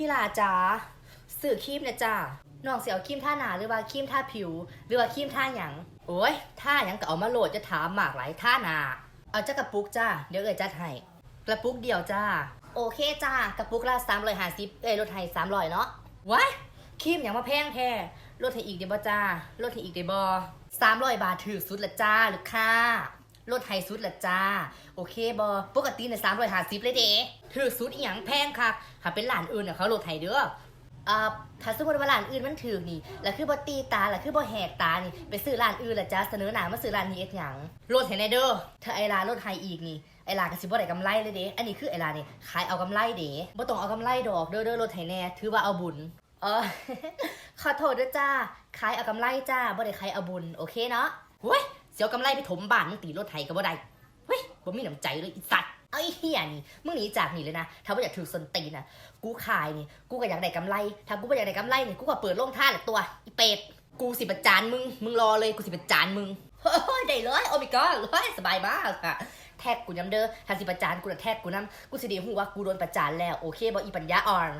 พี่ลาจ๋าสื่อครีมนะจ้าน้องเสียวครีมท่าหนาหรือว่าครีมท่าผิว หรือว่าครีมท่าหยังโอ้ยท่าหยังก็เอามาโหลดจะถามหมากหลายท่าหนาเอาจ้ากระปุกจ้าเดี๋ยวเอ่ยจัดให้กระปุกเดียวจ้า โอเคจ้ากระปุกละสามร้อยห้าสิบเอ้ยลดให้สามร้อยเนาะว้ายครีมหยังมาแพงแท้ลดให้อีกเดี๋ยวบ่จ้าลดให้อีกเดี๋ยวบ่สามร้อยบาทถือสุดละจ้าหรือค่า ลดไฮสุดละจ้า โอเคบอปกติเนี่ยสามร้อยห้าสิบเลยเด้ถือสุดอีหยังแพงค่ะหาเป็นร้านอื่นเน่ยเขาลดไฮเด้ออ่าถ้าสมมติว่าร้านอื่นมันถือนี่แล้วคือบตีตาแล้วคือบแหกตานี่ ไปซื้อร้านอื่นละจ้าเสนอหนามาซื้อร้านนี้เอ็ดหยังลดให้แน่เด้อถ้าไอร้านลดไฮอีกนี่ไอ้ร้านก็สิบ่ได้กำไรเลยเด้อันนี้คือไอ้ร้านนี่ขายเอากำไรเด้บ่ต้องเอากำไรดอกเด้อเด้อลดให้แน่ ถือว่าเอาบุญ เออขอโทษด้วยจ้า ขายเอากำไรจ้าบ่ได้ขายเอาบุญ โอเคเนาะเว้ย เสียวกำไรไปถมบ้านมึงตีรถไถก็บ่ได้เฮ้ยบ่มีน้ำใจเลยอีสัตว์เอาไอ้เหี้ยนี่มึงหนีจากนี่เลยนะถ้าบ่อยากถือสนตีนนะกูขายนี่กูก็อยากได้กำไรถ้ากูบ่อยากได้กำไรนี่กูก็เปิดโรงท่าแหละตัวอีเป็ดกูสิประจานมึงมึงรอเลยกูสิประจานมึงเฮ้ยได้เลยโอ้ my god เฮ้ยสบายมากค่ะแท็กกูย้ำเด้อถ้าสิประจานกูจะแท็กกูน้ำกูสิไดีหูว่ากูโดนประจานแล้วโอเคบ่อีปัญญาอ่อน